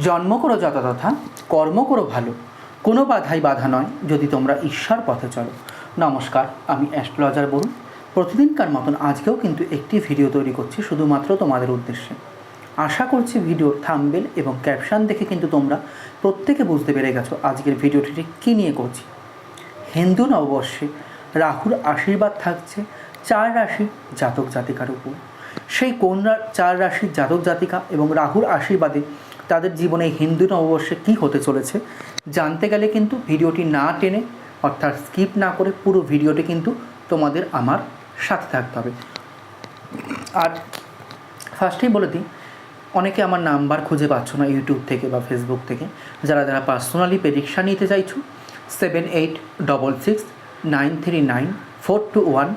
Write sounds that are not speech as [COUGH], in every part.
জন্ম করো যথাযথা, কর্ম করো ভালো। কোনো বাধাই বাধা নয় যদি তোমরা ঈশ্বর পথে চলো। নমস্কার, আমি অ্যাস্ট্রোলজার বলুন প্রতিদিনকার মতন আজকেও কিন্তু একটি ভিডিও তৈরি করছি শুধুমাত্র তোমাদের উদ্দেশ্যে। আশা করছি ভিডিওর থাম্বেল এবং ক্যাপশন দেখে কিন্তু তোমরা প্রত্যেকে বুঝতে পেরে গেছো আজকের ভিডিওটি কী নিয়ে করছি। হিন্দু নববর্ষে রাহুর আশীর্বাদ থাকছে চার রাশির জাতক জাতিকার উপর। সেই কোন চার রাশির জাতক জাতিকা এবং রাহুর আশীর্বাদে তাদের জীবনে হিন্দু নববর্ষে কী হতে চলেছে, জানতে গেলে কিন্তু ভিডিওটি না টেনে, অর্থাৎ স্কিপ না করে পুরো ভিডিওটি কিন্তু তোমাদের আমার সাথে থাকতে হবে। আর ফার্স্টেই বলে দিই, অনেকে আমার নাম্বার খুঁজে পাচ্ছ না ইউটিউব থেকে বা ফেসবুক থেকে। যারা যারা পার্সোনালি প্রেডিকশান নিতে চাইছো seven eight double six nine three nine four two one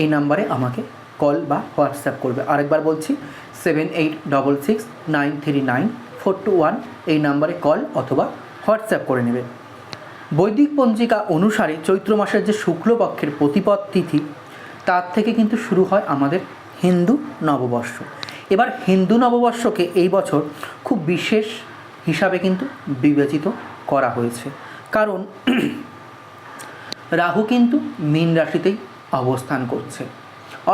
এই নাম্বারে আমাকে কল বা হোয়াটসঅ্যাপ করবে। আরেকবার বলছি seven eight double six nine three nine four two one এই নাম্বারে কল অথবা হোয়াটসঅ্যাপ করে নেবে। বৈদিক পঞ্জিকা অনুসারে চৈত্র মাসের যে শুক্লপক্ষের প্রতিপদ তিথি, তার থেকে কিন্তু শুরু হয় আমাদের হিন্দু নববর্ষ। এবার হিন্দু নববর্ষকে এই বছর খুব বিশেষ হিসাবে কিন্তু বিবেচিত করা হয়েছে। কারণ রাহু কিন্তু মীন রাশিতেই অবস্থান করছে।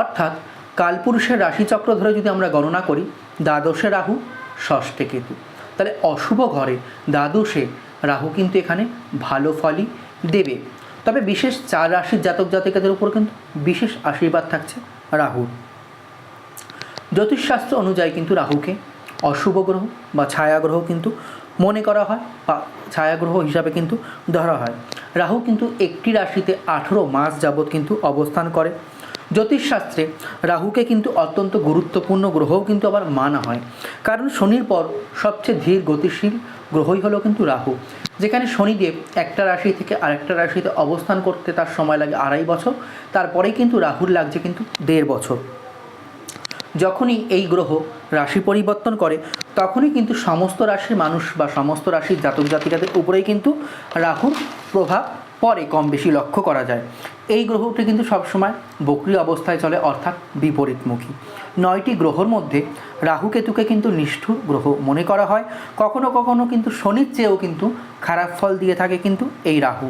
অর্থাৎ কালপুরুষের রাশিচক্র ধরে যদি আমরা গণনা করি, দ্বাদশে রাহু ষষ্ঠে কেতু। তাহলে অশুভ ঘরে দ্বাদশে রাহু কিন্তু এখানে ভালো ফলই দেবে। তবে বিশেষ চার রাশির জাতক জাতিকাদের উপর কিন্তু বিশেষ আশীর্বাদ থাকছে রাহুর। জ্যোতিষশাস্ত্র অনুযায়ী কিন্তু রাহুকে অশুভ গ্রহ বা ছায়াগ্রহ কিন্তু মনে করা হয় বা ছায়াগ্রহ হিসাবে কিন্তু ধরা হয়। রাহু কিন্তু একটি রাশিতে আঠেরো মাস যাবৎ কিন্তু অবস্থান করে। জ্যোতিষশাস্ত্রে রাহুকে কিন্তু অত্যন্ত গুরুত্বপূর্ণ গ্রহও কিন্তু আবার মানা হয়। কারণ শনির পর সবচেয়ে ধীর গতিশীল গ্রহই হলো কিন্তু রাহু। যেখানে শনিদেব একটা রাশি থেকে আরেকটা রাশিতে অবস্থান করতে তার সময় লাগে আড়াই বছর, তারপরেই কিন্তু রাহুর লাগছে কিন্তু দেড় বছর। যখনই এই গ্রহ রাশি পরিবর্তন করে, তখনই কিন্তু সমস্ত রাশির মানুষ বা সমস্ত রাশির জাতক জাতিকাদের উপরেই কিন্তু রাহুর প্রভাব পরে কম বেশি লক্ষ্য করা যায়। এই গ্রহটি কিন্তু সবসময় বক্রি অবস্থায় চলে, অর্থাৎ বিপরীতমুখী। নয়টি গ্রহর মধ্যে রাহু কেতুকে কিন্তু নিষ্ঠুর গ্রহ মনে করা হয়। কখনো কখনো কিন্তু শনির চেয়েও কিন্তু খারাপ ফল দিয়ে থাকে কিন্তু এই রাহু।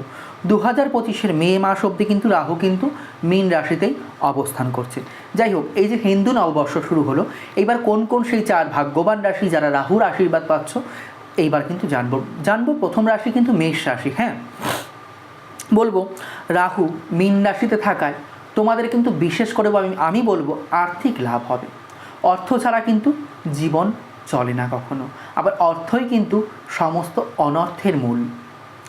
দু হাজার পঁচিশের মে মাস অবধি কিন্তু রাহু কিন্তু মীন রাশিতেই অবস্থান করছে। যাই হোক, এই যে হিন্দু নববর্ষ শুরু হলো এইবার কোন কোন সেই চার ভাগ্যবান রাশি যারা রাহুর আশীর্বাদ পাচ্ছ, এইবার কিন্তু জানব। জানব প্রথম রাশি কিন্তু মেষ রাশি হ্যাঁ? বলব, রাহু, মীন রাশিতে থাকায় তোমাদের কিন্তু বিশেষ করে আমি আমি বলব আর্থিক লাভ হবে। অর্থ ছাড়া কিন্তু জীবন চলে না কখনো। আবার অর্থই কিন্তু সমস্ত অনর্থের মূল।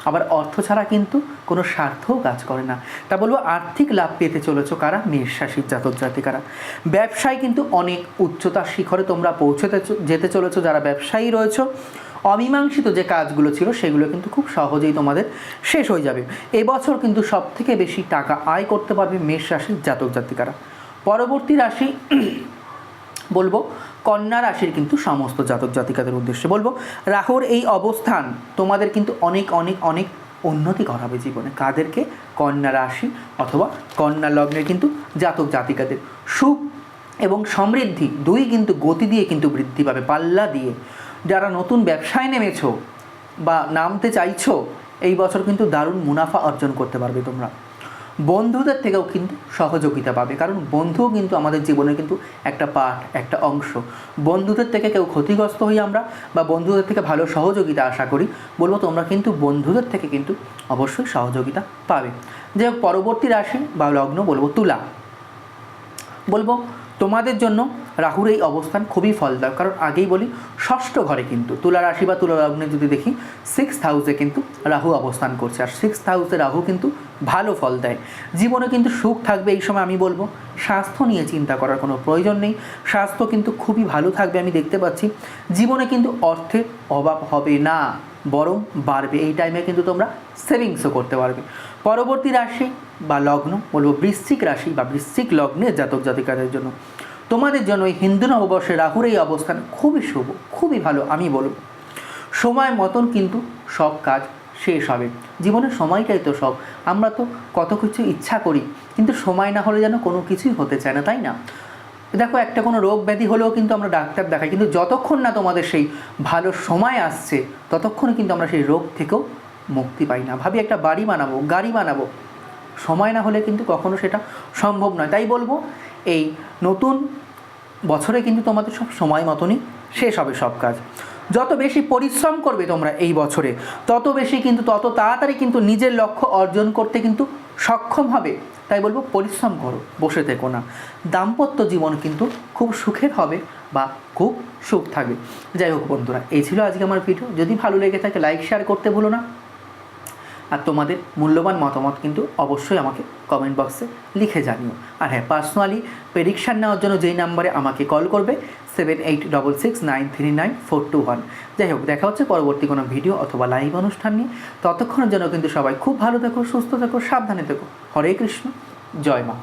আবার অর্থ ছাড়া কিন্তু কোনো স্বার্থও কাজ করে না। তা বলব আর্থিক লাভ পেতে চলেছ কারা? মেষ রাশির জাতক জাতিকারা। ব্যবসায় কিন্তু অনেক উচ্চতার শিখরে তোমরা পৌঁছতে যেতে চলেছো যারা ব্যবসায়ী রয়েছো। অমীমাংসিত যে কাজগুলো ছিল, সেগুলো কিন্তু খুব সহজেই তোমাদের শেষ হয়ে যাবে। এবছর কিন্তু সব থেকে বেশি টাকা আয় করতে পারবে মেষ রাশির জাতক জাতিকারা। পরবর্তী রাশি, [CLEARS THROAT] বলব, কন্যা রাশির কিন্তু সমস্ত জাতক জাতিকাদের উদ্দেশ্যে বলব, রাহুর এই অবস্থান তোমাদের কিন্তু অনেক অনেক অনেক উন্নতি করাবে জীবনে। কাদেরকে? কন্যা রাশি অথবা কন্যা লগ্নের কিন্তু জাতক জাতিকাদের। সুখ এবং সমৃদ্ধি দুই কিন্তু গতি দিয়ে কিন্তু বৃদ্ধি পাবে, পাল্লা দিয়ে। যারা নতুন ব্যবসায় নেমেছো বা নামতে চাইছো, এই বছর কিন্তু দারুণ মুনাফা অর্জন করতে পারবে তোমরা। বন্ধুদের থেকেও কিন্তু সহযোগিতা পাবে, কারণ বন্ধুও কিন্তু আমাদের জীবনে কিন্তু একটা পাঠ, একটা অংশ। বন্ধুদের থেকে কেউ ক্ষতিগ্রস্ত হই আমরা, বা বন্ধুদের থেকে ভালো সহযোগিতা আশা করি, বলব তোমরা কিন্তু বন্ধুদের থেকে কিন্তু অবশ্যই সহযোগিতা পাবে। যে পরবর্তী রাশি বা লগ্ন বলব তুলা। বলব তোমাদের জন্য রাহুর এই অবস্থান খুবই ফলদায়ক। কারণ আগেই বলি, ষষ্ঠ ঘরে কিন্তু তুলা রাশি বা তুলা লগ্নে যদি দেখি সিক্স হাউসে কিন্তু রাহু অবস্থান করছে। আর সিক্স হাউসে রাহু কিন্তু ভালো ফল দেয়। জীবনে কিন্তু সুখ থাকবে এই সময় আমি বলব। স্বাস্থ্য নিয়ে চিন্তা করার কোনো প্রয়োজন নেই। স্বাস্থ্য কিন্তু খুবই ভালো থাকবে আমি দেখতে পাচ্ছি। জীবনে কিন্তু অর্থের অভাব হবে না। বরং বাড়বে। এই টাইমে কিন্তু তোমরা সেভিংসও করতে পারবে। পরবর্তী রাশি বা লগ্ন, বলব বৃশ্চিক রাশি বা বৃশ্চিক লগ্নের জাতক জাতিকাদের জন্য। তোমাদের জন্য এই হিন্দু নববর্ষে রাহুর এই অবস্থান খুবই শুভ, খুবই ভালো, আমি বলব। সময় মতন কিন্তু সব কাজ শেষ হবে। জীবনের সময়টাই তো সব। আমরা তো কত কিছু ইচ্ছা করি, কিন্তু সময় না হলে যেন কোনো কিছুই হতে চায় না, তাই না? দেখো, একটা কোনো রোগ ব্যাধি হলেও কিন্তু আমরা ডাক্তার দেখাই, কিন্তু যতক্ষণ না তোমাদের সেই ভালো সময় আসছে, ততক্ষণে কিন্তু আমরা সেই রোগ থেকেও মুক্তি পাই না। ভাবি একটা বাড়ি বানাবো, গাড়ি বানাবো। সময় না হলে কিন্তু কখনো সেটা সম্ভব নয়। তাই বলব, এই নতুন বছরে কিন্তু তোমাদের সব সময় মতনই শেষ হবে সব কাজ। যত বেশি পরিশ্রম করবে তোমরা এই বছরে, তত বেশি কিন্তু তত তাড়াতাড়ি কিন্তু নিজের লক্ষ্য অর্জন করতে কিন্তু সক্ষম হবে তাই বলব পরিশ্রম করো, বসে থেকো না। দাম্পত্য জীবন কিন্তু খুব সুখের হবে বা খুব সুখ থাকবে। যাই হোক বন্ধুরা, এই ছিল আজকে আমার ভিডিও যদি ভালো লেগে থাকে লাইক শেয়ার করতে ভুলো না। আর তোমাদের মূল্যবান মতামত কিন্তু অবশ্যই আমাকে কমেন্ট বক্সে লিখে জানিও। আর হ্যাঁ পার্সোনালি প্রেডিকশান নেওয়ার জন্য যেই নাম্বারে আমাকে কল করবে seven eight double six nine three nine four two one যাই হোক, দেখা হচ্ছে পরবর্তী কোনো ভিডিও অথবা লাইভ অনুষ্ঠান নিয়ে। ততক্ষণের জন্য কিন্তু সবাই খুব ভালো থেকো, সুস্থ থেকো, সাবধানে থেকো। হরে কৃষ্ণ, জয় মা।